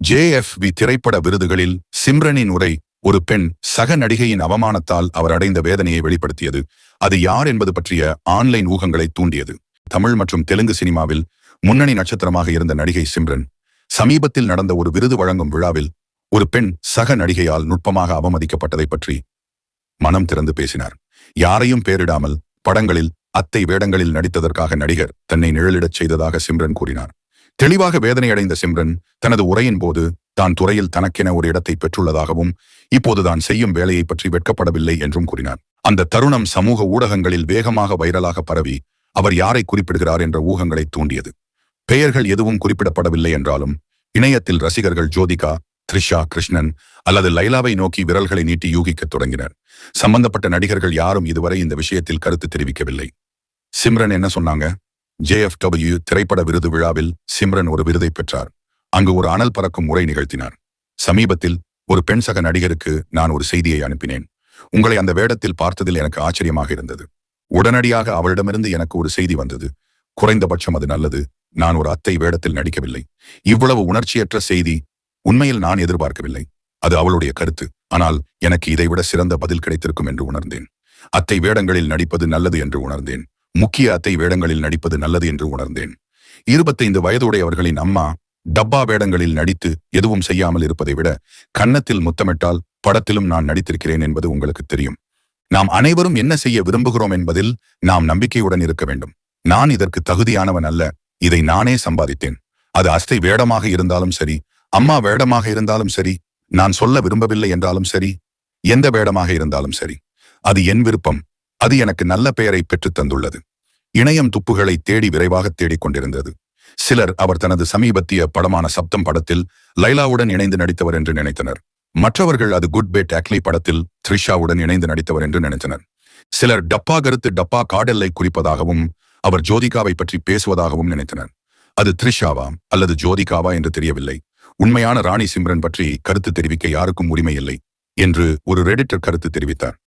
JFP திரைப்பட விருதுகளில் சிம்ரனின் உரை ஒரு பெண் சக நடிகையின் அவமானத்தால் அவர் அடைந்த வேதனையை வெளிப்படுத்தியது. அது யார் என்பது பற்றிய ஆன்லைன் ஊகங்களை தூண்டியது. தமிழ் மற்றும் தெலுங்கு சினிமாவில் முன்னணி நட்சத்திரமாக இருந்த நடிகை சிம்ரன் சமீபத்தில் நடந்த ஒரு விருது வழங்கும் விழாவில் ஒரு பெண் சக நடிகையால் நுட்பமாக அவமதிக்கப்பட்டதை பற்றி மனம் திறந்து பேசினார். யாரையும் பேரிடாமல் படங்களில் அத்தை வேடங்களில் நடித்ததற்காக நடிகர் தன்னை நிழலிடச் செய்ததாக சிம்ரன் கூறினார். தெளிவாக வேதனையடைந்த சிம்ரன் தனது உரையின் போது தான் துறையில் தனக்கென ஒரு இடத்தை பெற்றுள்ளதாகவும் இப்போது தான் செய்யும் வேலையை பற்றி வெட்கப்படவில்லை என்றும் கூறினார். அந்த தருணம் சமூக ஊடகங்களில் வேகமாக வைரலாக பரவி அவர் யாரை குறிப்பிடுகிறார் என்ற ஊகங்களை தூண்டியது. பெயர்கள் எதுவும் குறிப்பிடப்படவில்லை என்றாலும் இணையத்தில் ரசிகர்கள் ஜோதிகா த்ரிஷா கிருஷ்ணன் அல்லது லைலாவை நோக்கி விரல்களை நீட்டி யூகிக்கத் தொடங்கினர். சம்பந்தப்பட்ட நடிகர்கள் யாரும் இதுவரை இந்த விஷயத்தில் கருத்து தெரிவிக்கவில்லை. சிம்ரன் என்ன சொன்னாங்க? ஜேஎஃப்டபிள்யூ திரைப்பட விருது விழாவில் சிம்ரன் ஒரு விருதை பெற்றார். அங்கு ஒரு அனல் பறக்கும் உரை நிகழ்த்தினார். சமீபத்தில் ஒரு பெண் சக நடிகருக்கு நான் ஒரு செய்தியை அனுப்பினேன். உங்களை அந்த வேடத்தில் பார்த்ததில் எனக்கு ஆச்சரியமாக இருந்தது. உடனடியாக அவளிடமிருந்து எனக்கு ஒரு செய்தி வந்தது. குறைந்தபட்சம் அது நல்லது. நான் ஒரு அத்தை வேடத்தில் நடிக்கவில்லை. இவ்வளவு உணர்ச்சியற்ற செய்தி உண்மையில் நான் எதிர்பார்க்கவில்லை. அது அவளுடைய கருத்து. ஆனால் எனக்கு இதைவிட சிறந்த பதில் கிடைத்திருக்கும் என்று உணர்ந்தேன். அத்தை வேடங்களில் நடிப்பது நல்லது என்று உணர்ந்தேன். முக்கிய அத்தை வேடங்களில் நடிப்பது நல்லது என்று உணர்ந்தேன். இருபத்தைந்து வயதுடையவர்களின் அம்மா டப்பா வேடங்களில் நடித்து எதுவும் செய்யாமல் இருப்பதை விட கன்னத்தில் முத்தமிட்டால் படத்திலும் நான் நடித்திருக்கிறேன் என்பது உங்களுக்கு தெரியும். நாம் அனைவரும் என்ன செய்ய விரும்புகிறோம் என்பதில் நாம் நம்பிக்கையுடன் இருக்க வேண்டும். நான் இதற்கு தகுதியானவன் அல்ல இதை நானே சம்பாதித்தேன். அது அஸ்தை வேடமாக இருந்தாலும் சரி அம்மா வேடமாக இருந்தாலும் சரி நான் சொல்ல விரும்பவில்லை என்றாலும் சரி எந்த வேடமாக இருந்தாலும் சரி அது என் விருப்பம். அது எனக்கு நல்ல பெயரை பெற்றுத் தந்துள்ளது. இணையம் துப்புகளை தேடி விரைவாக தேடிக் கொண்டிருந்தது. சிலர் அவர் தனது சமீபத்திய படமான சப்தம் படத்தில் லைலாவுடன் இணைந்து நடித்தவர் என்று நினைத்தனர். மற்றவர்கள் அது குட் பே டாக்லி படத்தில் த்ரிஷாவுடன் இணைந்து நடித்தவர் என்று நினைத்தனர். சிலர் டப்பா கருத்து டப்பா காடல்லை குறிப்பதாகவும் அவர் ஜோதிகாவை பற்றி பேசுவதாகவும் நினைத்தனர். அது த்ரிஷாவா அல்லது ஜோதிகாவா என்று தெரியவில்லை. உண்மையான ராணி சிம்ரன் பற்றி கருத்து தெரிவிக்க யாருக்கும் உரிமை இல்லை என்று ஒரு ரெடிட்டர் கருத்து தெரிவித்தார்.